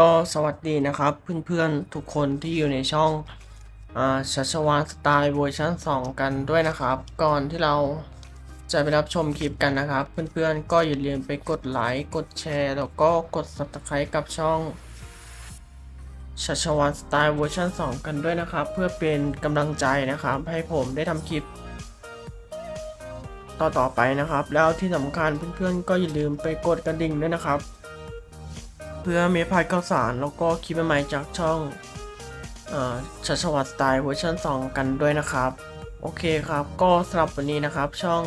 ก็สวัสดีนะครับเพื่อนๆทุกคนที่อยู่ในช่องอ่าชัชวานสไตล์เวอร์ชัน2 กันด้วยนะครับ ก่อนที่เราจะไปรับชมคลิปกันนะครับ เพื่อนๆก็อย่าลืมไปกดไลค์กดแชร์ แล้วก็กด subscribe กับช่องชัชวานสไตล์เวอร์ชัน2 กันด้วยนะครับ เพื่อเป็นกำลังใจนะครับ ให้ผมได้ทำคลิป ต่อๆไปนะครับ แล้วที่สำคัญเพื่อนๆก็อย่าลืมไปกดกระดิ่งด้วยนะครับ เพื่อม่พาดข่าวสาร แล้วก็คลิปใหม่จากช่องชัชวัตสไตล์เวอร์ชัน2 กันด้วยนะครับ โอเคครับ ก็สำหรับวันนี้นะครับช่อง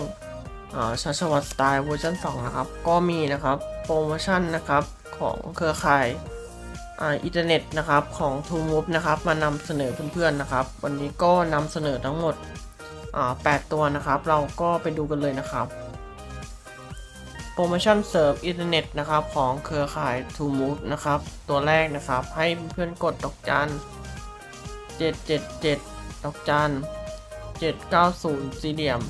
ชัชวัตสไตล์เวอร์ชัน2 นะครับ ก็มีนะครับโปรโมชั่นนะครับของเครือข่ายอินเทอร์เน็ตนะครับของ t o m o v e นะครับมานำเสนอเพื่อนๆนะครับ วันนี้ก็นำเสนอทั้งหมด8ตัวนะครับ เราก็ไปดูกันเลยนะครับ โปรโมชั่นเสริมอินเทอร์เน็ตนะครับของเครือข่าย t o m o v e นะครับ ตัวแรกนะครับ ให้เพื่อนกดดอกจัน 777 ดอกจัน 790 สี่เหลี่ยม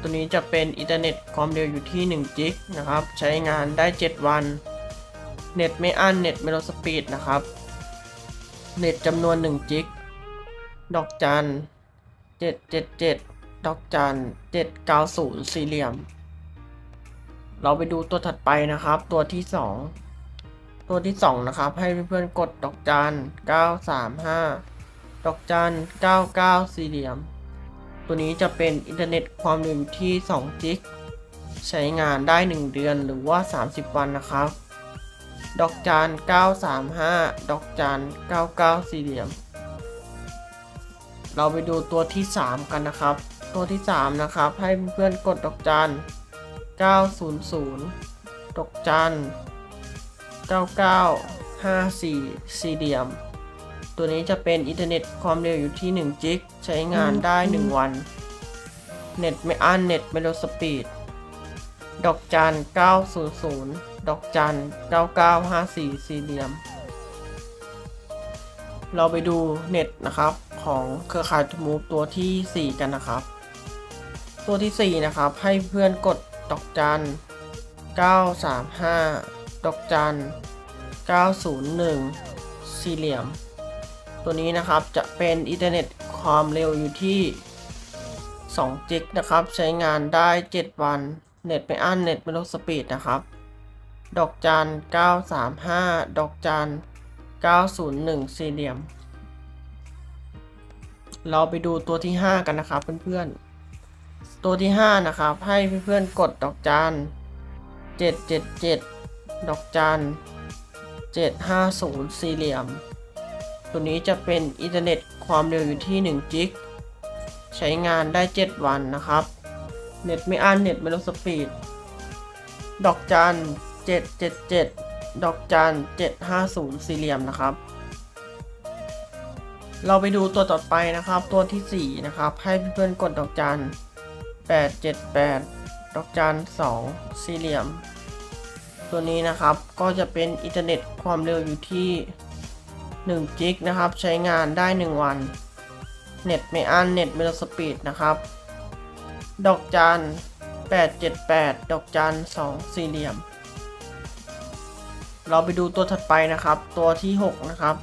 ตัวนี้จะเป็นอินเทอร์เน็ตความเร็วอยู่ที่1จิกนะครับ ใช้งานได้ 7 วัน เน็ตไม่อั้นเน็ตไม่ลดสปีดนะครับ เน็ตจำนวน1จิกดอกจัน 777 ดอกจัน 790 สี่เหลี่ยม เราไปดูตัวถัดไปนะครับ ตัวที่ 2 ตัวที่ 2 นะครับ ให้เพื่อนๆกดดอกจัน 935 ดอกจัน 99 สี่เหลี่ยม ตัวนี้จะเป็นอินเทอร์เน็ตความเร็วที่2จิกใช้งานได้ 1 เดือนหรือว่า 30 วันนะครับ ดอกจัน 935 ดอกจัน 99 สี่เหลี่ยม เราไปดูตัวที่ 3 กันนะครับ ตัวที่ 3 นะครับ ให้เพื่อนๆกดดอกจัน 900ดอกจัน 9954 สี่เหลี่ยม ตัวนี้จะเป็นอินเทอร์เน็ตความเร็วอยู่ที่ 1 จิก ใช้งานได้ 1 วัน เน็ตไม่อั้นเน็ตไม่ลดสปีด ดอกจัน 900 ดอกจัน 9954 สี่เหลี่ยม เราไปดูเน็ตนะครับของเครือข่ายทูมูฟตัวที่ 4 กันนะครับ ตัวที่ 4 นะครับ ให้เพื่อนกด ดอกจัน935 ดอกจัน 901 สี่เหลี่ยม ตัวนี้นะครับจะเป็นอินเทอร์เน็ตความเร็วอยู่ที่ 2 จิกนะครับ ใช้งานได้ 7 วัน เน็ตไม่อั้นเน็ตไม่ลดสปีดนะครับ ดอกจัน 935 ดอกจัน 901 สี่เหลี่ยม เราไปดูตัวที่ 5 กันนะครับเพื่อนๆ ตัวที่ 5 นะครับ ให้เพื่อนๆกดดอกจัน777 ดอกจัน750 สี่เหลี่ยม ตัวนี้จะเป็นอินเทอร์เน็ตความเร็วอยู่ที่ 1 จิก ใช้งานได้ 7 วันนะครับ เน็ตไม่อั้นเน็ตไม่ลดสปีด ดอกจัน777 ดอกจัน750 สี่เหลี่ยมนะครับ เราไปดูตัวต่อไปนะครับ ตัวที่ 4 นะครับ ให้เพื่อนๆกดดอกจัน 878ดอกจัน2สี่เหลี่ยม ตัวนี้นะครับก็จะเป็นอินเทอร์เน็ตความเร็วอยู่ที่1จิกนะครับ ใช้งานได้ 1 วัน เน็ตไม่อันเน็ตไม่ลสปีดนะครับ ดอกจัน878 ดอกจัน2สี่เหลี่ยม เราไปดูตัวถัดไปนะครับ ตัวที่ 6 นะครับ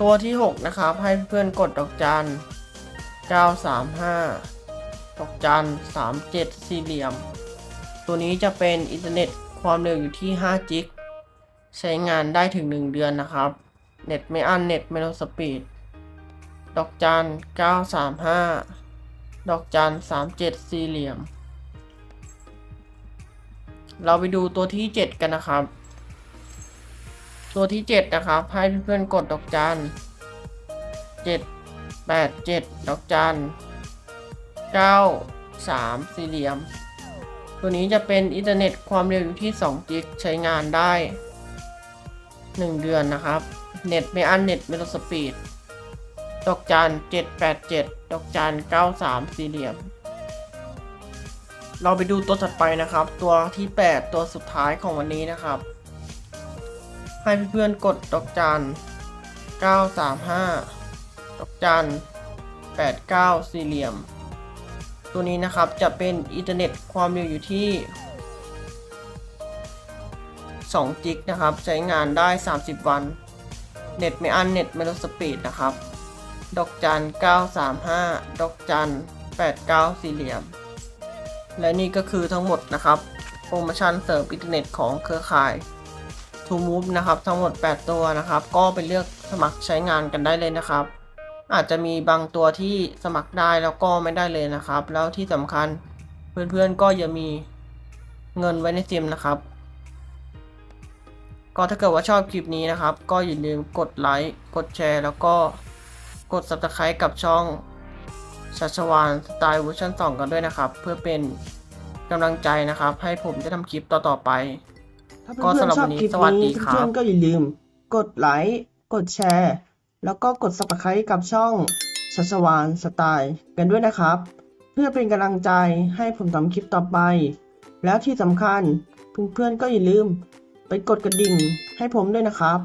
ตัวที่ 6 นะครับ ให้เพื่อนกดดอกจัน935 ดอกจัน37สี่เหลี่ยม ตัวนี้จะเป็นอินเทอร์เน็ตความเร็วอยู่ที่5จิกใช้งานได้ถึง 1 เดือนนะครับ เน็ตไม่อันเน็ตไม่ลดสปีด ดอกจัน935 ดอกจัน37 สี่เหลี่ยม เราไปดูตัวที่ 7 กันนะครับ ตัวที่ 7 นะครับ ให้เพื่อนๆกดดอกจัน7 8 7 ดอกจัน 9 3สี่เหลี่ยม ตัวนี้จะเป็นอินเทอร์เน็ตความเร็วอยู่ที่2จิกใช้งานได้ 1 เดือนนะครับ เน็ตไม่อันเน็ตไม่ลดสปีด ดอกจัน787 ดอกจัน93 สี่เหลี่ยม เราไปดูตัวถัดไปนะครับ ตัวที่ 8 ตัวสุดท้ายของวันนี้นะครับ ให้เพื่อนๆกดดอกจัน935 ดอกจัน89 สี่เหลี่ยม ตัวนี้นะครับจะเป็นอินเทอร์เน็ตความเร็วอยู่ที่2จิกนะครับ ใช้งานได้ 30 วัน เน็ตไม่อันเน็ตไม่ลดสปีดนะครับ ดอกจัน 935 ดอกจัน 89 สี่เหลี่ยม และนี่ก็คือทั้งหมดนะครับ โปรโมชั่นเสริมอินเทอร์เน็ตของเครือข่าย t o Move นะครับ ทั้งหมด 8 ตัวนะครับ ก็ไปเลือกสมัครใช้งานกันได้เลยนะครับ อาจจะมีบางตัวที่สมัครได้แล้วก็ไม่ได้เลยนะครับ แล้วที่สำคัญเพื่อนๆก็อย่ามีเงินไว้ในซิมนะครับ ก็ถ้าเกิดว่าชอบคลิปนี้นะครับ ก็อย่าลืมกดไลค์กดแชร์ แล้วก็กด subscribe กับช่องชัชวานสไตล์เวอร์ชัน2กันด้วยนะครับ เพื่อเป็นกำลังใจนะครับ ให้ผมได้ทำคลิปต่อๆไป ถ้าก็เพื่อนสำหรับๆชอวับนนี้คลิปสวัสดีนี้ครับ เพื่อนๆก็อย่าลืม กดไลค์ กดแชร์ แล้วก็กด subscribe กับช่องชัชวานสไตล์กันด้วยนะครับ เพื่อเป็นกำลังใจให้ผมทำคลิปต่อไป แล้วที่สำคัญเพื่อนๆก็อย่าลืมไปกดกระดิ่งให้ผมด้วยนะครับ